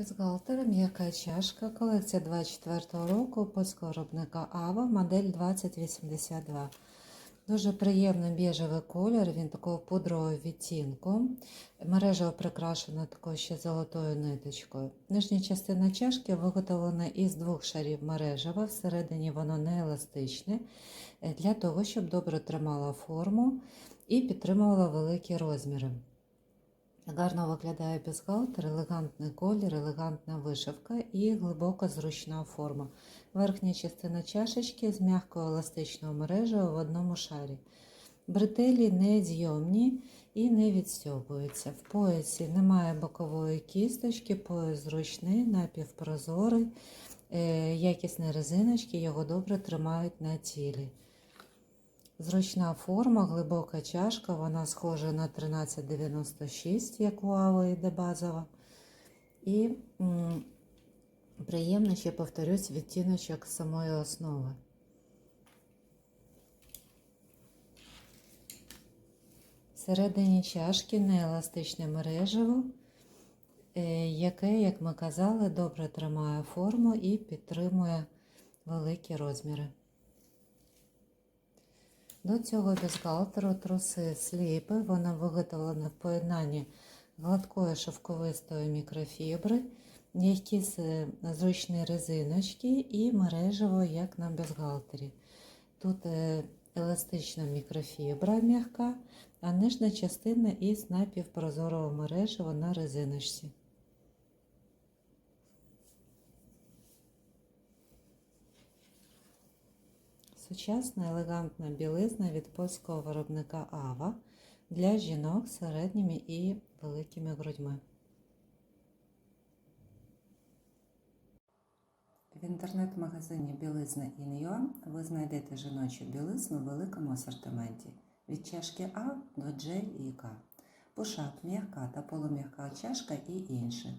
Бюстгальтер, м'яка чашка, колекція 24 року польського виробника Ава, модель 2082. Дуже приємний біжевий колір, він такого пудрового відтінку. Мережа прикрашена такою ще золотою ниточкою. Нижня частина чашки виготовлена із двох шарів мережева, всередині воно не еластичне, е, для того, щоб добре тримало форму і підтримувало великі розміри. Гарно виглядає бюстгальтер, елегантний колір, елегантна вишивка і глибока зручна форма. Верхня частина чашечки з м'якою еластичною мережею в одному шарі. Бретелі не зйомні і не відстьобуються. В поясі немає бокової кісточки, пояс зручний, напівпрозорий, е, якісні резиночки його добре тримають на тілі. Зручна форма, глибока чашка, вона схожа на 1396, як у Ави йде базова. І м, приємно ще повторюсь відтіночок самої основи. Всередині чашки нееластичне мережево, яке, як ми казали, добре тримає форму і підтримує великі розміри. До цього бюстгальтеру труси сліпи, вона виготовлена в поєднанні гладкої шовковистої мікрофібри, м'які з- зручні резиночки і мережево, як на бюстгальтері. Тут е, еластична мікрофібра м'яка, а нижня частина із напівпрозорого мережева на резиночці. Сучасна елегантна білизна від польського виробника Ава для жінок з середніми і великими грудьми. В інтернет-магазині Білизна Ін'Юа ви знайдете жіночу білизну в великому асортименті від чашки А до J і К, пушак, м'яка та полум'яка чашка і інше.